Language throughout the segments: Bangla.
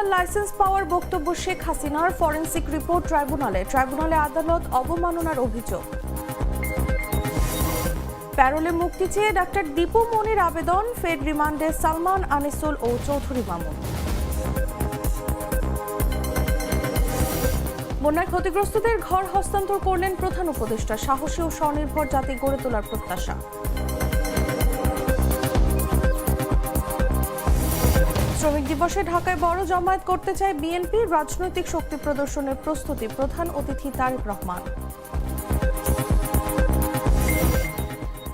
হত্যার লাইসেন্স পাওয়ার বক্তব্য শেখ হাসিনার ফরেনসিক রিপোর্ট ট্রাইব্যুনালে। ট্রাইব্যুনালে আদালত অবমাননার অভিযোগ। প্যারোলে মুক্তি চেয়ে ডাক্তার দীপু মনির আবেদন, ফের রিমান্ডে সালমান আনিসুল ও চৌধুরী মামুন। বন্যায় ক্ষতিগ্রস্তদের ঘর হস্তান্তর করলেন প্রধান উপদেষ্টা। সাহসী ও স্বনির্ভর জাতি গড়ে তোলার প্রত্যাশা। শ্রমিক দিবসে ঢাকায় বড় জমায়েত করতে চায় বিএনপি। রাজনৈতিক শক্তি প্রদর্শনের প্রস্তুতি, প্রধান অতিথি তারেক রহমান।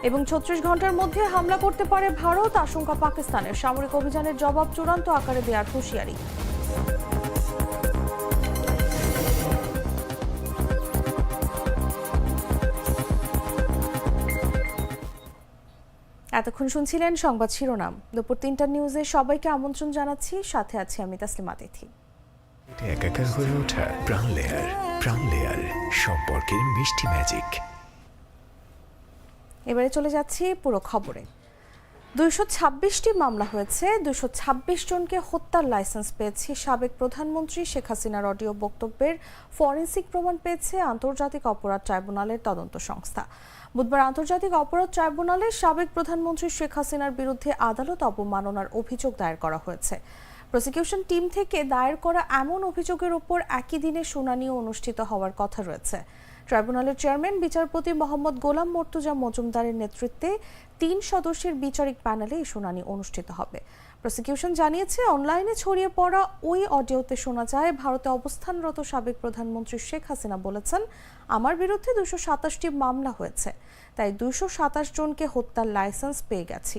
এবং ছত্রিশ ঘণ্টার মধ্যে হামলা করতে পারে ভারত, আশঙ্কা পাকিস্তানের। সামরিক অভিযানের জবাব চূড়ান্ত আকারে দেওয়ার হুঁশিয়ারি। এতক্ষণ শুনছিলেন সংবাদ শিরোনাম। দুপুর তিনটার নিউজে সবাইকে আমন্ত্রণ জানাচ্ছি। সাথে আছি আমি তাসলিমা তিথি এটা একাকার হয়ে ওঠা প্রাণ লেয়ার প্রাণ লেয়ার সম্পর্কের মিষ্টি ম্যাজিক এবারে চলে যাচ্ছি পুরো খবরে। দুইশো ছাব্বিশটি মামলা হয়েছে। দুইশো ছাব্বিশ জনকে হত্যার লাইসেন্স পেয়েছে সাবেক প্রধানমন্ত্রী শেখ হাসিনার অডিও বক্তব্যের ফরেন্সিক প্রমাণ পেয়েছে আন্তর্জাতিক অপরাধ ট্রাইব্যুনালের তদন্ত সংস্থা। বুধবার আন্তর্জাতিক অপরাধ ট্রাইব্যুনালে সাবেক প্রধানমন্ত্রী শেখ হাসিনার বিরুদ্ধে আদালত অবমাননার অভিযোগ দায়ের করা হয়েছে। প্রসিকিউশন টিম থেকে দায়ের করা এমন অভিযোগের উপর একই দিনে শুনানিও অনুষ্ঠিত হওয়ার কথা রয়েছে। ট্রাইব্যুনালের চেয়ারম্যান, বিচারপতি মোহাম্মদ গোলাম মর্তুজা মজুমদারের নেতৃত্বে তিন সদস্যের বিচারিক প্যানেলে এই শুনানি অনুষ্ঠিত হবে। প্রসিকিউশন জানিয়েছে, অনলাইনে ছড়িয়ে পড়া ওই অডিওতে শোনা যায়, ভারতে অবস্থানরত সাবেক প্রধানমন্ত্রী শেখ হাসিনা বলেছেন, আমার বিরুদ্ধে দুশো সাতাশটি মামলা হয়েছে, তাই দুশো সাতাশ জনকে হত্যার লাইসেন্স পেয়ে গেছি।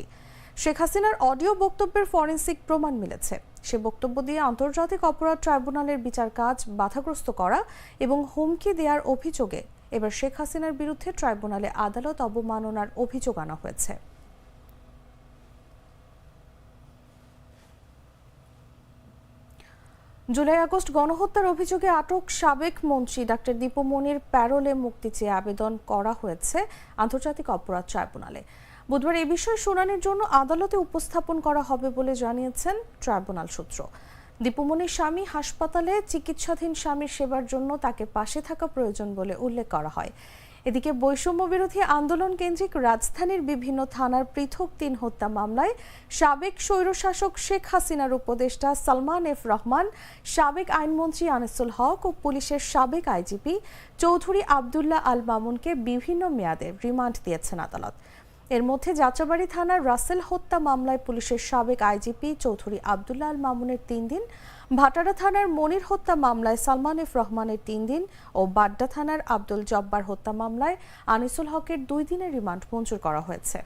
শেখ হাসিনার অডিও বক্তব্যের ফরেন্সিক প্রমাণ মিলেছে। সে বক্তব্য দিয়ে আন্তর্জাতিক অপরাধ ট্রাইব্যুনালের বিচার কাজ বাধাগ্রস্ত করা এবং হুমকি দেওয়ার অভিযোগে এবার শেখ হাসিনার বিরুদ্ধে ট্রাইব্যুনালে আদালত অবমাননার অভিযোগ আনা হয়েছে। জুলাই আগস্ট গণহত্যার অভিযোগে আটক সাবেক মন্ত্রী ডাক্তার দীপমণির প্যারোলে মুক্তি চেয়ে আবেদন করা হয়েছে আন্তর্জাতিক অপরাধ ট্রাইব্যুনালে। বুধবার এ বিষয়ে শুনানির জন্য আদালতে উপস্থাপন করা হবে বলে জানিয়েছেন ট্রাইব্যুনাল সূত্র। দীপমণির স্বামী হাসপাতালে চিকিৎসাধীন স্বামীর সেবার জন্য তাকে পাশে থাকা প্রয়োজন বলে উল্লেখ করা হয়। এদিকে বৈষম্য বিরোধী আন্দোলন কেন্দ্রিক রাজধানীর বিভিন্ন থানার পৃথক তিন হত্যা মামলায় সাবেক স্বৈরশাসক শেখ হাসিনার উপদেষ্টা সালমান এফ রহমান, সাবেক আইনমন্ত্রী আনিসুল হক ও পুলিশের সাবেক আইজিপি চৌধুরী আবদুল্লাহ আল মামুনকে বিভিন্ন মেয়াদে রিমান্ড দিয়েছেন আদালত। এর মধ্যে যাত্রাবাড়ি থানার রাসেল হত্যা মামলায় পুলিশের সাবেক আইজিপি চৌধুরী আবদুল্লাহ আল মামুনের তিন দিন, ভাটারা থানার মনির হত্যা মামলায় সালমান এফ রহমানের তিন দিন ও বাড্ডা থানার আব্দুল জব্বার হত্যা মামলায় আনিসুল হকের দুই দিনের রিমান্ড মঞ্জুর করা হয়েছে।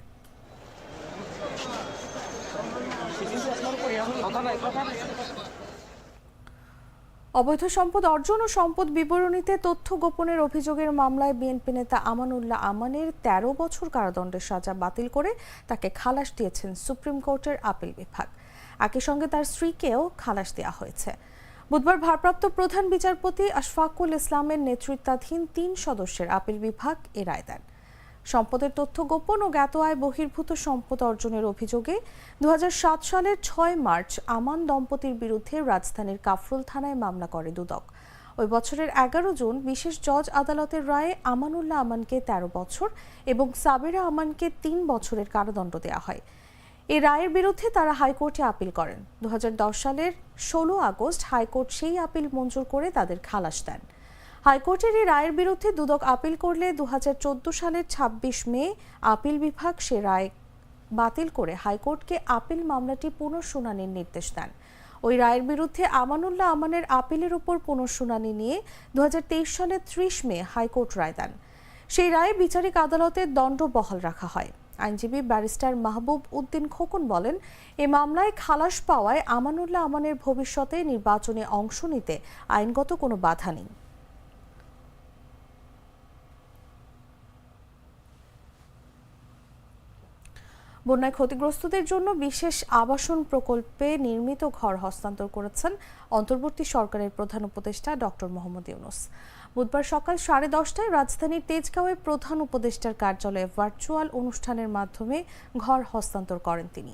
অবৈধ সম্পদ অর্জন ও সম্পদ বিবরণীতে তথ্য গোপনের অভিযোগের মামলায় বিএনপি নেতা আমানুল্লাহ আমানের ১৩ বছর কারাদণ্ডের সাজা বাতিল করে তাকে খালাস দিয়েছেন সুপ্রিম কোর্টের আপিল বিভাগ। একই সঙ্গে তার স্ত্রীকেও খালাস দেওয়া হয়েছে। বুধবার ভারপ্রাপ্ত প্রধান বিচারপতি আশফাকুল ইসলামের নেতৃত্বাধীন তিন সদস্যের আপিল বিভাগ এ রায় দেন। সম্পদের তথ্য গোপন ও জ্ঞাত আয় বহির্ভূত সম্পদ অর্জনের অভিযোগে দু হাজার সাত সালের ছয় মার্চ আমান দম্পতির বিরুদ্ধে রাজধানীর কাফরুল থানায় মামলা করে দুদক। ওই বছরের এগারো জুন বিশেষ জজ আদালতের রায়ে আমানুল্লাহ আমানকে ১৩ বছর এবং সাবেরা আমানকে তিন বছরের কারাদণ্ড দেওয়া হয়। এই রায়ের বিরুদ্ধে তারা হাইকোর্টে আপিল করেন। দু হাজার দশ সালের ষোলো আগস্ট হাইকোর্ট সেই আপিল মঞ্জুর করে তাদের খালাস দেন। হাইকোর্টের এই রায়ের বিরুদ্ধে দুদক আপিল করলে দু হাজার চোদ্দ সালের ২৬ মে আপিল বিভাগ সে রায় বাতিল করে হাইকোর্টকে আপিল মামলাটি পুনঃশুনানির নির্দেশ দেন। ওই রায়ের বিরুদ্ধে আমানুল্লাহ আমানের আপিলের উপর পুনঃশুনানি নিয়ে দু হাজার তেইশ সালের ত্রিশ মে হাইকোর্ট রায় দেন। সেই রায়ে বিচারিক আদালতে দণ্ড বহাল রাখা হয়। আইনজীবী ব্যারিস্টার মাহবুব উদ্দিন খোকন বলেন, এ মামলায় খালাস পাওয়ায় আমানুল্লাহ আমানের ভবিষ্যতে নির্বাচনে অংশ নিতে আইনগত কোনো বাধা নেই। বন্যায় ক্ষতিগ্রস্তদের জন্য বিশেষ আবাসন প্রকল্পে নির্মিত ঘর হস্তান্তর করেছেন অন্তর্বর্তী সরকারের প্রধান উপদেষ্টা ডক্টর মোহাম্মদ ইউনুস। বুধবার সকাল সাড়ে দশটায় রাজধানীর তেজগাঁওয়ে প্রধান উপদেষ্টার কার্যালয়ে ভার্চুয়াল অনুষ্ঠানের মাধ্যমে ঘর হস্তান্তর করেন তিনি।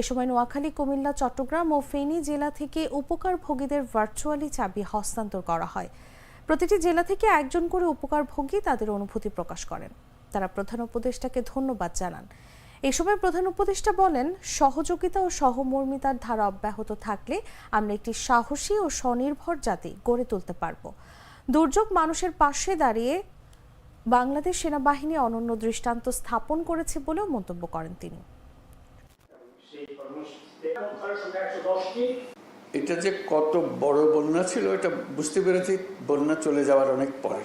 এ সময় নোয়াখালী, কুমিল্লা, চট্টগ্রাম ও ফেনী জেলা থেকে উপকারভোগীদের ভার্চুয়ালি চাবি হস্তান্তর করা হয়। প্রতিটি জেলা থেকে একজন করে উপকারভোগী তাদের অনুভূতি প্রকাশ করেন। তারা প্রধান উপদেষ্টাকে ধন্যবাদ জানান। এই সময় প্রধান উপদেষ্টা বলেন, সহযোগিতা ও সহমর্মিতার ধারা অব্যাহত থাকলে আমরা একটি সাহসী ও স্বনির্ভর জাতি গড়ে তুলতে পারব। দুর্যোগ মানুষের পাশে দাঁড়িয়ে বাংলাদেশ সেনাবাহিনী অনন্য দৃষ্টান্ত স্থাপন করেছে বলেও মন্তব্য করেন তিনি। এটা যে কত বড় বন্যা ছিল, এটা বুঝতে পেরেছি, বন্যা চলে যাওয়ার অনেক পরে।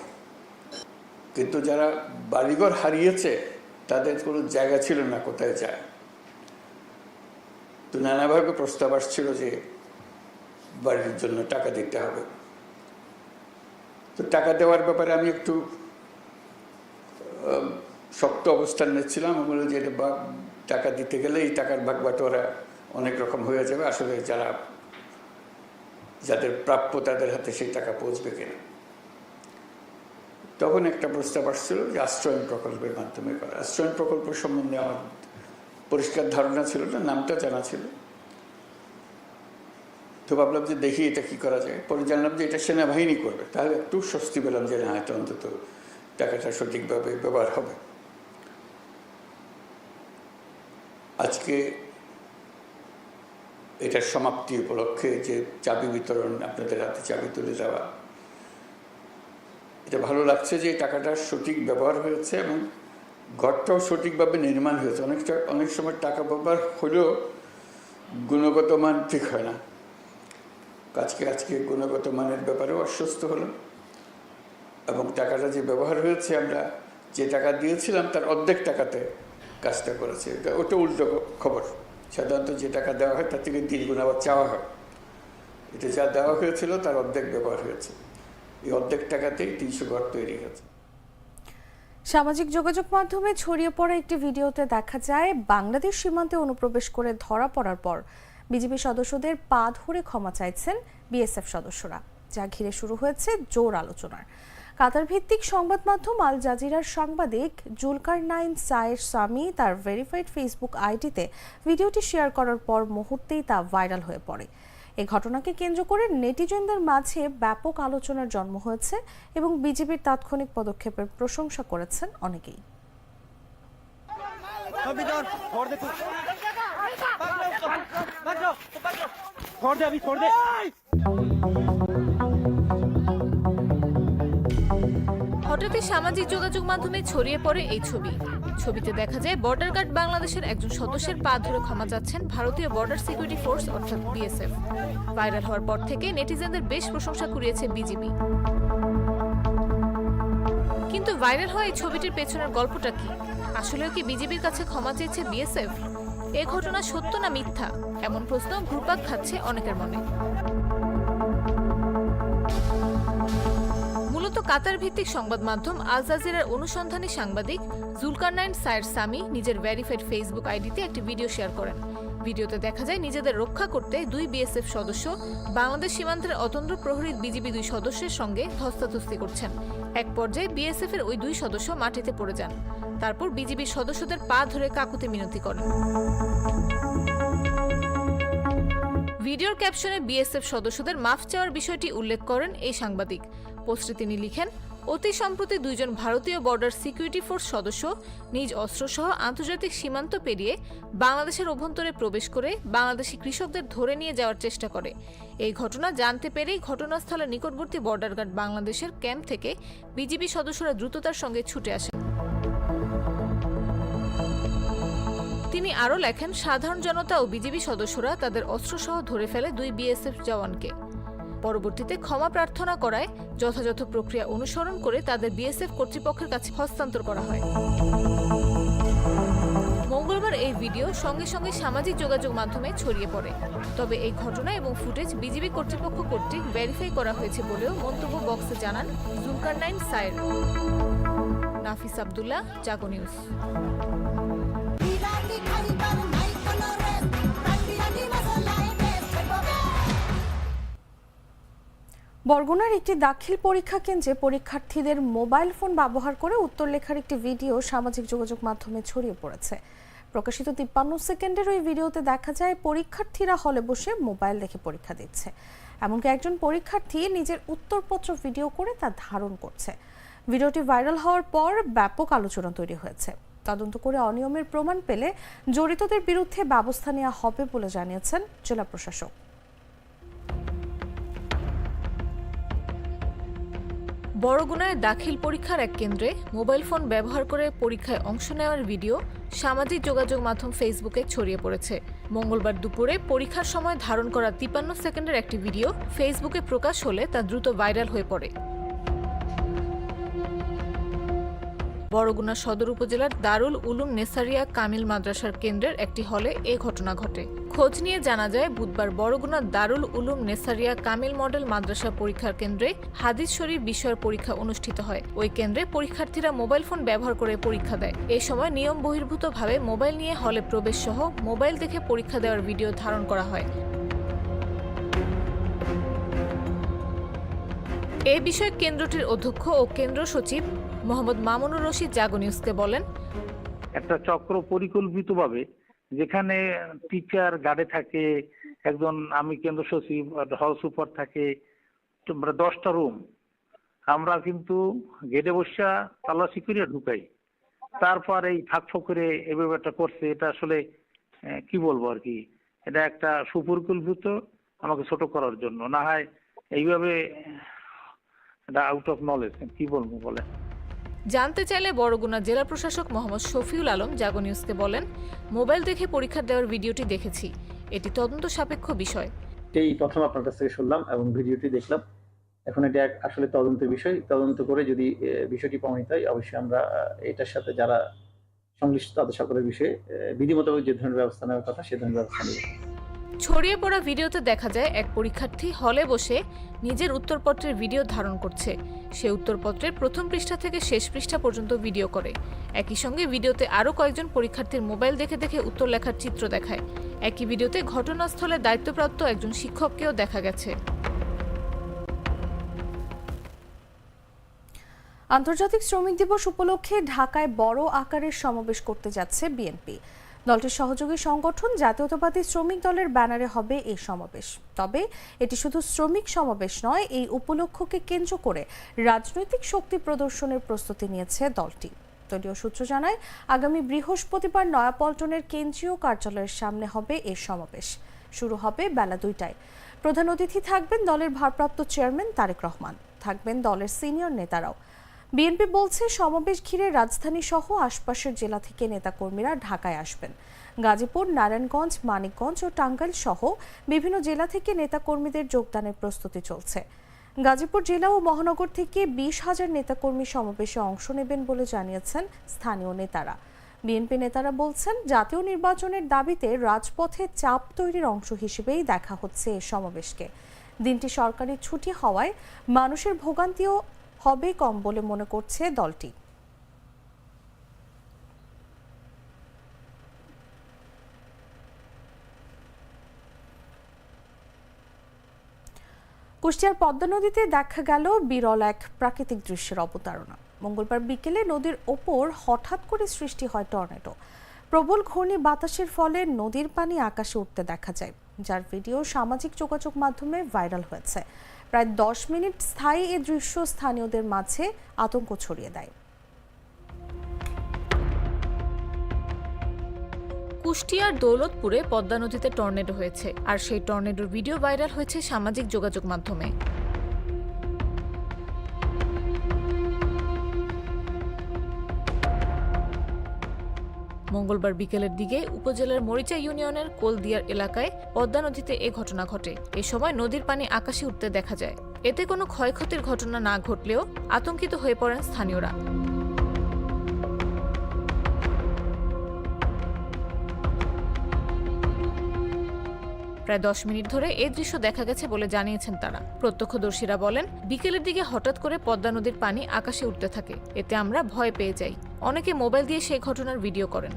কিন্তু যারা বাড়িঘর হারিয়েছে তাদের কোনো জায়গা ছিল না কোথায় যায়। তো নানাভাবে প্রস্তাব আসছিল যে বাড়ির জন্য টাকা দিতে হবে। তো টাকা দেওয়ার ব্যাপারে আমি একটু শক্ত অবস্থান নিচ্ছিলাম। বললাম যে টাকা দিতে গেলে এই টাকার ভাগ বাটোয়ারা অনেক রকম হয়ে যাবে। আসলে যারা, যাদের প্রাপ্য তাদের হাতে সেই টাকা পৌঁছবে কিনা। তখন একটা প্রস্তাব আসছিল যে আশ্রয়ণ প্রকল্পের মাধ্যমে করা। আশ্রয়ণ প্রকল্প সম্বন্ধে আমার পরিষ্কার ধারণা ছিল না, নামটা জানা ছিল। তো ভাবলাম যে দেখি এটা কি করা যায়। পরে জানলাম যে এটা সেনাবাহিনী করবে। তাহলে একটু স্বস্তি পেলাম যে না, এটা অন্তত টাকাটা সঠিকভাবে ব্যবহার হবে। আজকে এটার সমাপ্তি উপলক্ষে যে চাবি বিতরণ, আপনাদের হাতে চাবি তুলে দেওয়া এটা ভালো লাগছে যে টাকাটা সঠিক ব্যবহার হয়েছে এবং ঘরটাও সঠিকভাবে নির্মাণ হয়েছে। অনেকটা, অনেক সময় টাকা ব্যবহার হলেও গুণগত মান ঠিক হয় না। আজকে আজকে গুণগত মানের ব্যাপারেও অস্বস্ত হলাম এবং টাকাটা যে ব্যবহার হয়েছে, আমরা যে টাকা দিয়েছিলাম তার অর্ধেক টাকাতে কাজটা করেছে। এটা, ওটা উল্টো খবর। সাধারণত যে টাকা দেওয়া হয় তার থেকে তিন গুণ আবার চাওয়া হয়। এটা যা দেওয়া হয়েছিল তার অর্ধেক ব্যবহার হয়েছে। এই অর্ধেক টাকাতেই তিনশো ঘর তৈরি হয়েছে। সামাজিক যোগাযোগ মাধ্যমে ছড়িয়ে পড়া একটি ভিডিওতে দেখা যায়, বাংলাদেশ সীমান্তে অনুপ্রবেশ করে ধরা পড়ার পর বিজেপি সদস্যদের পা ধরে ক্ষমা চাইছেন বিএসএফ সদস্যরা, যা ঘিরে শুরু হয়েছে জোর আলোচনার। কাতার ভিত্তিক সংবাদ মাধ্যম আল জাজিরার সাংবাদিক জুলকার নাইন সায়ের স্বামী তার ভেরিফাইড ফেসবুক আইডিতে ভিডিওটি শেয়ার করার পর মুহূর্তেই তা ভাইরাল হয়ে পড়ে। এই ঘটনাকে কেন্দ্র করে নেটিজেনদের মাঝে ব্যাপক আলোচনার জন্ম হয়েছে এবং বিজেপির তাৎক্ষণিক পদক্ষেপের প্রশংসা করেছেন অনেকেই। হঠাৎই সামাজিক যোগাযোগ মাধ্যমে ছড়িয়ে পড়ে এই ছবি। ছবিতে দেখা যায় বর্ডার গার্ড বাংলাদেশের একজন সদস্যের পা ধরে ক্ষমা চাচ্ছেন ভারতীয় বর্ডার সিকিউরিটি ফোর্স অর্থাৎ বিএসএফ ভাইরাল হওয়ার পর থেকে নেটিজেনদের বেশ প্রশংসা কুড়িয়েছে বিজিবি কিন্তু ভাইরাল হওয়া এই ছবিটির পেছনের গল্পটা কি? আসলেও কি বিজেপির কাছে ক্ষমা চেয়েছে বিএসএফ এ ঘটনা সত্য না মিথ্যা? এমন প্রশ্ন ঘুরপাক খাচ্ছে অনেকের মনে। মূলত কাতার ভিত্তিক সংবাদ মাধ্যম আল জাজিরার অনুসন্ধানী সাংবাদিক জুলকারনাইন সায়ের সামি নিজের ভেরিফাইড ফেসবুক আইডিতে একটি ভিডিও শেয়ার করেন। ভিডিওতে দেখা যায় নিজেদের রক্ষা করতে দুই বিএসএফ সদস্য বাংলাদেশ সীমান্তের অতন্ত্র প্রহরী বিজিবি দুই সদস্যের সঙ্গে ধস্তাধস্তি করছেন। এক পর্যায়ে বিএসএফ এর ওই দুই সদস্য মাটিতে পড়ে যান। তারপর বিজিবির সদস্যদের পা ধরে কাকুতে মিনতি করেন। ভিডিওর ক্যাপশনে বিএসএফ সদস্যদের মাফ চাওয়ার বিষয়টি উল্লেখ করেন এই সাংবাদিক। পোস্টে তিনি লিখেন অতি সম্প্রতি দুইজন ভারতীয় বর্ডার সিকিউরিটি ফোর্স সদস্য নিজ অস্ত্রসহ আন্তর্জাতিক সীমান্ত পেরিয়ে বাংলাদেশের অভ্যন্তরে প্রবেশ করে বাংলাদেশি কৃষকদের ধরে নিয়ে যাওয়ার চেষ্টা করে। এই ঘটনা জানতে পেরেই ঘটনাস্থলের নিকটবর্তী বর্ডার গার্ড বাংলাদেশের ক্যাম্প থেকে বিজিবি সদস্যরা দ্রুততার সঙ্গে ছুটে আসেন। তিনি আরও লেখেন, সাধারণ জনতা ও বিজিবি সদস্যরা তাদের অস্ত্রসহ ধরে ফেলে দুই বিএসএফ জওয়ানকে। পরবর্তীতে ক্ষমা প্রার্থনা করায় যথাযথ প্রক্রিয়া অনুসরণ করে তাদের বিএসএফ কর্তৃপক্ষের কাছে হস্তান্তর করা হয়। মঙ্গলবার এই ভিডিও সঙ্গে সঙ্গে সামাজিক যোগাযোগ মাধ্যমে ছড়িয়ে পড়ে। তবে এই ঘটনা এবং ফুটেজ বিজিবি কর্তৃপক্ষ কর্তৃক ভেরিফাই করা হয়েছে বলেও মন্তব্য বক্সে জানান জুলকার নাইন সায়ের। নাফিস আবদুল্লাহ, জাগো নিউজ। বরগুনার একটি দাখিল পরীক্ষা কেন্দ্রে পরীক্ষার্থীদের মোবাইল ফোন ব্যবহার করে উত্তর লেখার একটি ভিডিও সামাজিক যোগাযোগ মাধ্যমে ছড়িয়ে পড়েছে। প্রকাশিত তিপ্পান্ন সেকেন্ডের ওই ভিডিওতে দেখা যায়, পরীক্ষার্থীরা হলে বসে মোবাইল দেখে পরীক্ষা দিচ্ছে। এমনকি একজন পরীক্ষার্থী নিজের উত্তরপত্র ভিডিও করে তা ধারণ করছে। ভিডিওটি ভাইরাল হওয়ার পর ব্যাপক আলোচনা তৈরি হয়েছে। তদন্ত করে অনিয়মের প্রমাণ পেলে জড়িতদের বিরুদ্ধে ব্যবস্থা নেওয়া হবে বলে জানিয়েছেন জেলা প্রশাসক। বড়গুনায় দাখিল পরীক্ষার এক কেন্দ্রে মোবাইল ফোন ব্যবহার করে পরীক্ষায় অংশ নেওয়ার ভিডিও সামাজিক যোগাযোগ মাধ্যম ফেসবুকে ছড়িয়ে পড়েছে। মঙ্গলবার দুপুরে পরীক্ষার সময় ধারণ করা তিপান্ন সেকেন্ডের একটি ভিডিও ফেসবুকে প্রকাশ হলে তা দ্রুত ভাইরাল হয়ে পড়ে। বড়গুনা সদর উপজেলার দারুল উলুম নেসারিয়া কামিল মাদ্রাসার কেন্দ্রের একটি হলে এ ঘটনা ঘটে। খোঁজ নিয়ে জানা যায়, বুধবার বড়গুনা দারুল উলুম নেসারিয়া কামিল মডেল মাদ্রাসা পরীক্ষার কেন্দ্রে হাদিস শরীফ বিষয়ের পরীক্ষা অনুষ্ঠিত হয়। ওই কেন্দ্রে পরীক্ষার্থীরা মোবাইল ফোন ব্যবহার করে পরীক্ষা দেয়। এ সময় নিয়ম বহির্ভূতভাবে মোবাইল নিয়ে হলে প্রবেশ সহ মোবাইল দেখে পরীক্ষা দেওয়ার ভিডিও ধারণ করা হয়। এ বিষয়ে কেন্দ্রটির অধ্যক্ষ ও কেন্দ্র সচিব মোহাম্মদ মামুনুর রশিদ জাগো নিউজকে বলেন, একটা চক্র পরিকল্পিতভাবে যেখানে টিচার গার্ডে থাকে, একজন আমি কেন্দ্র সচিব হল সুপার থাকে দশটা রুম আমরা কিন্তু গেটে বসা তালাশি করে ঢুকাই। তারপর এই ফাঁক করে এই ব্যাপারটা করছে। এটা আসলে কি বলব আর কি? এটা একটা সুপরিকল্পিত আমাকে ছোট করার জন্য। না হয় এইভাবে, এটা আউট অফ নলেজ কি বলব বলে জানতে চাইলে বড়গুনা জেলা প্রশাসক মোহাম্মদ শফিউল আলম জাগো নিউজকে বলেন, মোবাইল দেখে পরীক্ষা দেওয়ার ভিডিওটি দেখেছি। এটি তদন্ত সাপেক্ষ বিষয়। এই প্রথম আপনার কাছ থেকে শুনলাম এবং ভিডিওটি দেখলাম। এখন এটা আসলে তদন্তের বিষয়। তদন্ত করে যদি বিষয়টি প্রমাণিত হয়, অবশ্যই আমরা এটার সাথে যারা সংশ্লিষ্ট তাদের সকলের বিষয়ে বিধি মোতাবেক যে ধরনের ব্যবস্থা নেওয়ার কথা, সে ধরনের ব্যবস্থা নেবে। ছড়িয়ে পড়া ভিডিওতে দেখা যায়, এক পরীক্ষার্থী হলে বসে নিজের উত্তরপত্রের ভিডিও ধারণ করছে। সে উত্তরপত্রের প্রথম পৃষ্ঠা থেকে শেষ পৃষ্ঠা পর্যন্ত ভিডিও করে। একই সঙ্গে ভিডিওতে আরও কয়েকজন পরীক্ষার্থীর মোবাইল দেখে দেখে উত্তর লেখার চিত্র দেখায়। একই ভিডিওতে ঘটনাস্থলে দায়িত্বপ্রাপ্ত একজন শিক্ষককেও দেখা গেছে। আন্তর্জাতিক শ্রমিক দিবস উপলক্ষে ঢাকায় বড় আকারের সমাবেশ করতে যাচ্ছে বিএনপি। দলটির সহযোগী সংগঠন জাতীয়তাবাদী শ্রমিক দলের ব্যানারে হবে এই সমাবেশ। তবে এটি শুধু শ্রমিক সমাবেশ নয়, এই উপলক্ষকে কেন্দ্র করে রাজনৈতিক শক্তি প্রদর্শনের প্রস্তুতি নিয়েছে দলটি। দলীয় সূত্র জানায়, আগামী বৃহস্পতিবার নয়াপল্টনের কেন্দ্রীয় কার্যালয়ের সামনে হবে এই সমাবেশ। শুরু হবে বেলা দুইটায়। প্রধান অতিথি থাকবেন দলের ভারপ্রাপ্ত চেয়ারম্যান তারেক রহমান। থাকবেন দলের সিনিয়র নেতারাও। বিএনপি বলছে, সমাবেশ ঘিরে রাজধানী সহ আশপাশের জেলা থেকে নেতাকর্মীরা ঢাকায় আসবেন। গাজীপুর, নারায়ণগঞ্জ, মানিকগঞ্জ ও টাঙ্গাইল সহ বিভিন্ন জেলা থেকে নেতাকর্মীদের যোগদানের প্রস্তুতি চলছে। গাজীপুর জেলা ও মহানগর থেকে বিশ হাজার নেতাকর্মী সমাবেশে অংশ নেবেন বলে জানিয়েছেন স্থানীয় নেতারা। বিএনপি নেতারা বলছেন, জাতীয় নির্বাচনের দাবিতে রাজপথে চাপ তৈরির অংশ হিসেবেই দেখা হচ্ছে এ সমাবেশকে। দিনটি সরকারি ছুটি হওয়ায় মানুষের ভোগান্তিও হবে কম বলে মনে করছে দলটি। কুষ্টিয়ার পদ্মা নদীতে দেখা গেল বিরল এক প্রাকৃতিক দৃশ্যের অবতারণা। মঙ্গলবার বিকেলে নদীর ওপর হঠাৎ করে সৃষ্টি হয় টর্নেডো। প্রবল ঘূর্ণি বাতাসের ফলে নদীর পানি আকাশে উঠতে দেখা যায়, যার ভিডিও সামাজিক যোগাযোগ মাধ্যমে ভাইরাল হয়েছে। প্রায় দশ মিনিট স্থায়ী এ দৃশ্য স্থানীয়দের মাঝে আতঙ্ক ছড়িয়ে দেয়। কুষ্টিয়ার দৌলতপুরে পদ্মা নদীতে টর্নেডো হয়েছে, আর সেই টর্নেডোর ভিডিও ভাইরাল হয়েছে সামাজিক যোগাযোগ মাধ্যমে। মঙ্গলবার বিকেলের দিকে উপজেলার মরিচা ইউনিয়নের কোলদিয়ার এলাকায় পদ্মা নদীতে এ ঘটনা ঘটে। এ সময় নদীর পানি আকাশে উঠতে দেখা যায়। এতে কোনো ক্ষয়ক্ষতির ঘটনা না ঘটলেও আতঙ্কিত হয়ে পড়েন স্থানীয়রা। প্রায় দশ মিনিট ধরে এই দৃশ্য দেখা গেছে বলে জানিয়েছেন তারা। প্রত্যক্ষদর্শীরা বলেন, বিকেলের দিকে হঠাৎ করে পদ্মা নদীর পানি আকাশে উঠতে থাকে। এতে আমরা ভয় পেয়ে যাই। অনেকে মোবাইল দিয়ে সেই ঘটনার ভিডিও করেন।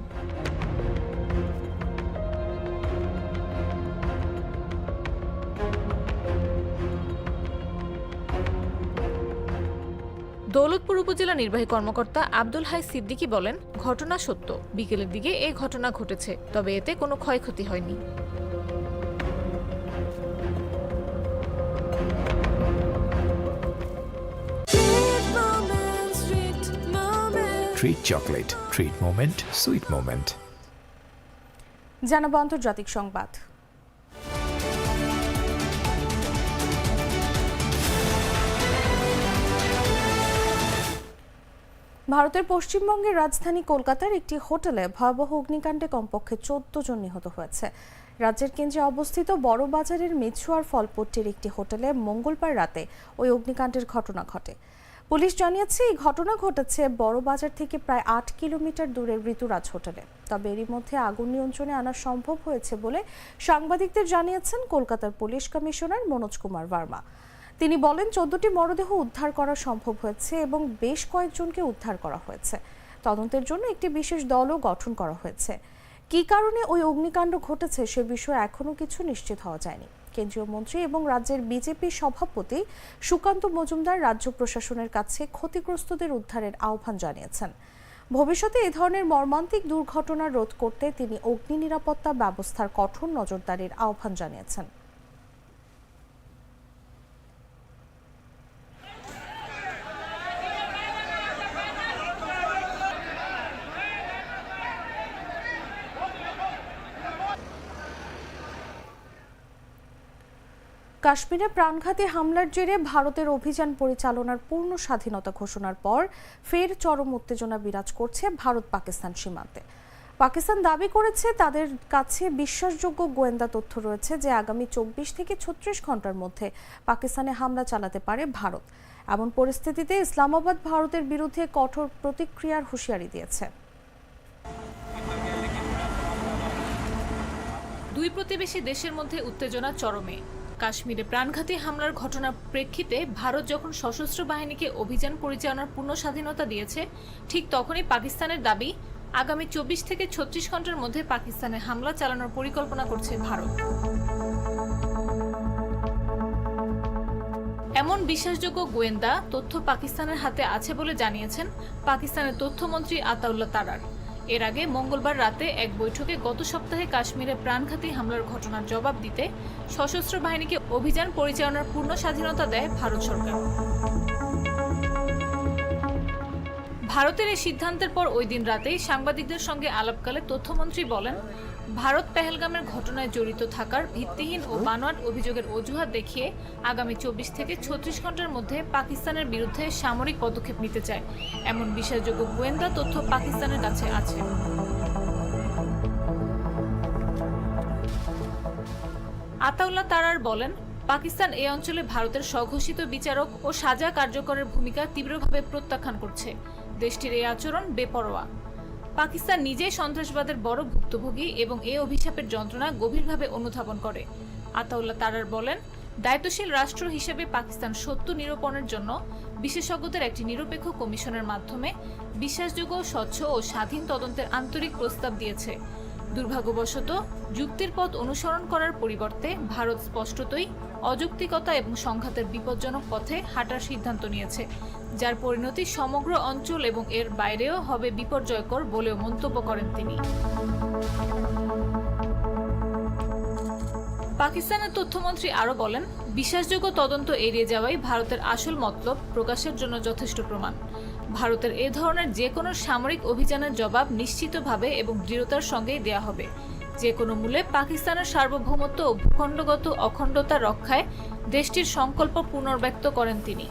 দৌলতপুর উপজেলা নির্বাহী কর্মকর্তা আব্দুল হাই সিদ্দিকী বলেন, ঘটনা সত্য। বিকেলের দিকে এই ঘটনা ঘটেছে, তবে এতে কোনো ক্ষয়ক্ষতি হয়নি। Treat chocolate treat moment sweet moment জানাব আন্তর্জাতিক সংবাদ। ভারতের পশ্চিমবঙ্গের রাজধানী কলকাতার একটি হোটেলে ভয়াবহ অগ্নিকাণ্ডে কমপক্ষে চোদ্দ জন নিহত হয়েছে। রাজ্যের কেন্দ্রে অবস্থিত বড়বাজারের মেছুয়ার ফলপট্টির একটি হোটেলে মঙ্গলবার রাতে ওই অগ্নিকাণ্ডের ঘটনা ঘটে। পুলিশ জানিয়েছে, এই ঘটনা ঘটেছে বড়বাজার থেকে প্রায় আট কিলোমিটার দূরে ঋতুরাজ হোটেলে। তবে এরই মধ্যে আগুন নিয়ন্ত্রণে আনা সম্ভব হয়েছে বলে সাংবাদিকদের জানিয়েছেন কলকাতার পুলিশ কমিশনার মনোজ কুমার ভার্মা। তিনি বলেন, চোদ্দটি মরদেহ উদ্ধার করা সম্ভব হয়েছে এবং বেশ কয়েকজনকে উদ্ধার করা হয়েছে। তদন্তের জন্য একটি বিশেষ দলও গঠন করা হয়েছে। কী কারণে ওই অগ্নিকাণ্ড ঘটেছে সে বিষয়ে এখনও কিছু নিশ্চিত হওয়া যায়নি। কেন্দ্রীয় মন্ত্রী এবং রাজ্যের বিজেপি সভাপতি সুকান্ত মজুমদার রাজ্য প্রশাসনের কাছে ক্ষতিগ্রস্তদের উদ্ধারের আহ্বান জানিয়েছেন। ভবিষ্যতে এ ধরনের মর্মান্তিক দুর্ঘটনা রোধ করতে তিনি অগ্নি নিরাপত্তা ব্যবস্থার কঠোর নজরদারির আহ্বান জানিয়েছেন। কাশ্মীরে প্রাণঘাতী হামলার জেরে ভারতের অভিযান পরিচালনার পূর্ণ স্বাধীনতা ঘোষণার পর ফের চরম উত্তেজনা বিরাজ করছে ভারত পাকিস্তান সীমান্তে। পাকিস্তান দাবি করেছে তাদের কাছে বিশ্বাসযোগ্য গোয়েন্দা তথ্য রয়েছে যে আগামী চব্বিশ থেকে ছত্রিশ ঘণ্টার মধ্যে পাকিস্তানে হামলা চালাতে পারে ভারত। এমন পরিস্থিতিতে ইসলামাবাদ ভারতের বিরুদ্ধে কঠোর প্রতিক্রিয়ার হুঁশিয়ারি দিয়েছে। দুই প্রতিবেশী দেশের মধ্যে উত্তেজনা চরমে। কাশ্মীরে প্রাণঘাতী হামলার ঘটনার প্রেক্ষিতে ভারত যখন সশস্ত্র বাহিনীকে অভিযান পরিচালনার পূর্ণ স্বাধীনতা দিয়েছে, ঠিক তখনই পাকিস্তানের দাবি, আগামী চব্বিশ থেকে ছত্রিশ ঘণ্টার মধ্যে পাকিস্তানে হামলা চালানোর পরিকল্পনা করছে ভারত। এমন বিশ্বাসযোগ্য গোয়েন্দা তথ্য পাকিস্তানের হাতে আছে বলে জানিয়েছেন পাকিস্তানের তথ্যমন্ত্রী আতাউল্লাহ তারার। এর আগে মঙ্গলবার রাতে এক বৈঠকে গত সপ্তাহে কাশ্মীরে প্রাণঘাতী হামলার ঘটনার জবাব দিতে সশস্ত্র বাহিনীকে অভিযান পরিচালনার পূর্ণ স্বাধীনতা দেয় ভারত সরকার। ভারতের এই সিদ্ধান্তের পর ওই দিন রাতেই সাংবাদিকদের সঙ্গে আলাপকালে তথ্যমন্ত্রী বলেন ভারত পেহেলগামের ঘটনায় জড়িত থাকার ভিত্তিহীন ও বানোয়াট অভিযোগের অজুহাত দেখিয়ে আগামী চব্বিশ থেকে ছত্রিশ ঘণ্টার মধ্যে পাকিস্তানের বিরুদ্ধে সামরিক পদক্ষেপ নিতে চায়। এমন বিশ্বাসযোগ্য গোয়েন্দা তথ্য পাকিস্তানের কাছে আছে। আতাউল্লাহ তারার বলেন, পাকিস্তান এই অঞ্চলে ভারতের স্বঘোষিত বিচারক ও সাজা কার্যকরের ভূমিকা তীব্রভাবে প্রত্যাখ্যান করছে। দেশটির এই আচরণ বেপরোয়া। পাকিস্তান নিজেই সন্ত্রাসবাদের বড় ভুক্তভোগী এবং এই অভিশাপের যন্ত্রণা গভীরভাবে অনুধাবন করে। আতাউল্লাহ তারার বলেন, দায়িত্বশীল রাষ্ট্র হিসেবে পাকিস্তান সত্য নিরূপণের জন্য বিশেষজ্ঞদের একটি নিরপেক্ষ কমিশনের মাধ্যমে বিশ্বাসযোগ্য, স্বচ্ছ ও স্বাধীন তদন্তের আন্তরিক প্রস্তাব দিয়েছে। দুর্ভাগ্যবশত, যুক্তির পথ অনুসরণ করার পরিবর্তে ভারত স্পষ্টতই অযৌক্তিকতা এবং সংঘাতের বিপজ্জনক পথে হাঁটার সিদ্ধান্ত নিয়েছে, যার পরিণতি সমগ্র অঞ্চল এবং এর বাইরেও হবে বিপর্যয়কর বলেও মন্তব্য করেন তিনি। পাকিস্তানের তথ্যমন্ত্রী আরও বলেন, বিশ্বাসযোগ্য তদন্ত এড়িয়ে যাওয়াই ভারতের আসল মতলব প্রকাশের জন্য যথেষ্ট প্রমাণ। ভারতের এ ধরনের যে কোনো সামরিক অভিযানের জবাব নিশ্চিতভাবে এবং দৃঢ়তার সঙ্গেই দেয়া হবে। যে কোনো মূল্যে পাকিস্তানের সার্বভৌমত্ব ও ভূখণ্ডগত অখণ্ডতা রক্ষায় দেশটির সংকল্প পুনর্ব্যক্ত করেন তিনি।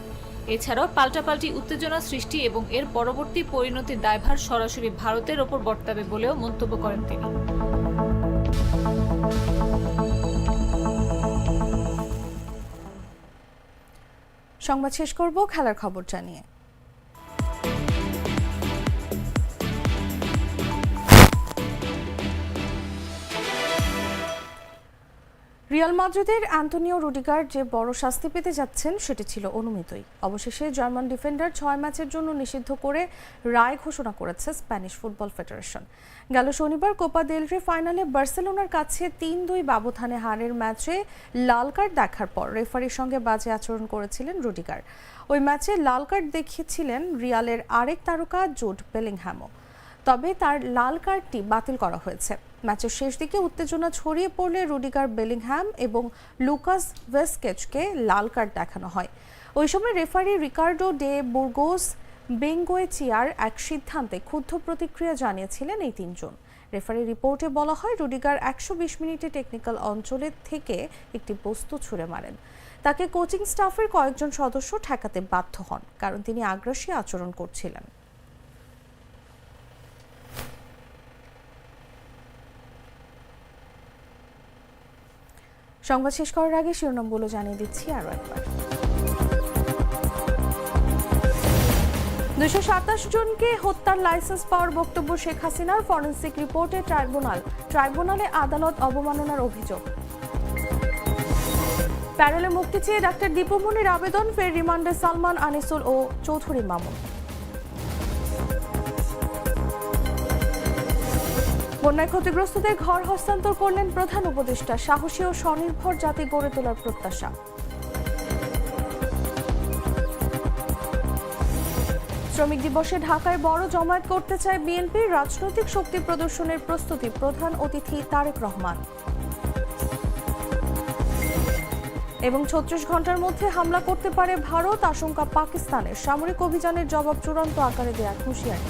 এছাড়াও পাল্টাপাল্টি উত্তেজনা সৃষ্টি এবং এর পরবর্তী পরিণতির দায়ভার সরাসরি ভারতের ওপর বর্তাবে বলেও মন্তব্য করেন তিনি। সংবাদ শেষ করব, খেলার খবর জানিয়ে। রিয়াল মাদ্রিদের অ্যান্টোনিও রুডিগার যে বড় শাস্তি পেতে যাচ্ছেন, সেটি ছিল অনুমিতই। অবশেষে জার্মান ডিফেন্ডার ছয় ম্যাচের জন্য নিষিদ্ধ করে রায় ঘোষণা করেছে স্প্যানিশ ফুটবল ফেডারেশন। গেল শনিবার কোপা দেল রে ফাইনালে বার্সেলোনার কাছে তিন দুই ব্যবধানে হারের ম্যাচে লাল কার্ড দেখার পর রেফারির সঙ্গে বাজে আচরণ করেছিলেন রুডিগার ওই ম্যাচে লাল কার্ড দেখিয়েছিলেন রিয়ালের আরেক তারকা জুড বেলিংহ্যামও তবে তার লাল কার্ডটি বাতিল করা হয়েছে। ম্যাচের শেষ দিকে উত্তেজনা ছড়িয়ে পড়লে রুডিগার বেলিংহ্যাম এবং লুকাস ভেসকেচকে লাল কার্ড দেখানো হয়। ওই সময় রেফারি রিকার্ডো ডে বুর্গোস বেঙ্গোয়েচিয়ার এক সিদ্ধান্তে ক্ষুব্ধ প্রতিক্রিয়া জানিয়েছিলেন এই তিনজন। রেফারি রিপোর্টে বলা হয়, রুডিগার একশো বিশ মিনিটে টেকনিক্যাল অঞ্চলের থেকে একটি বস্তু ছুঁড়ে মারেন। তাকে কোচিং স্টাফের কয়েকজন সদস্য ঠেকাতে বাধ্য হন, কারণ তিনি আগ্রাসী আচরণ করছিলেন। সংবাদ শেষ করার আগে শিরোনামগুলো জানিয়ে দিচ্ছি আরও একবার। দুশো সাতাশ জনকে হত্যার লাইসেন্স পাওয়ার বক্তব্য শেখ হাসিনার ফরেন্সিক রিপোর্টে ট্রাইব্যুনাল। ট্রাইব্যুনালে আদালত অবমাননার অভিযোগ। প্যারোলে মুক্তি চেয়ে ডাক্তার দীপমণির আবেদন, ফের রিমান্ডে সালমান, আনিসুল ও চৌধুরী মামুন। বন্যায় ক্ষতিগ্রস্তদের ঘর হস্তান্তর করলেন প্রধান উপদেষ্টা। সাহসী ও স্বনির্ভর জাতি গড়ে তোলার প্রত্যাশা। শ্রমিক দিবসে ঢাকায় বড় জমায়েত করতে চায় বিএনপির রাজনৈতিক শক্তি প্রদর্শনের প্রস্তুতি প্রধান অতিথি তারেক রহমান। এবং ছত্রিশ ঘণ্টার মধ্যে হামলা করতে পারে ভারত, আশঙ্কা পাকিস্তানের। সামরিক অভিযানের জবাব চূড়ান্ত আকারে দেয়া হুঁশিয়ারি।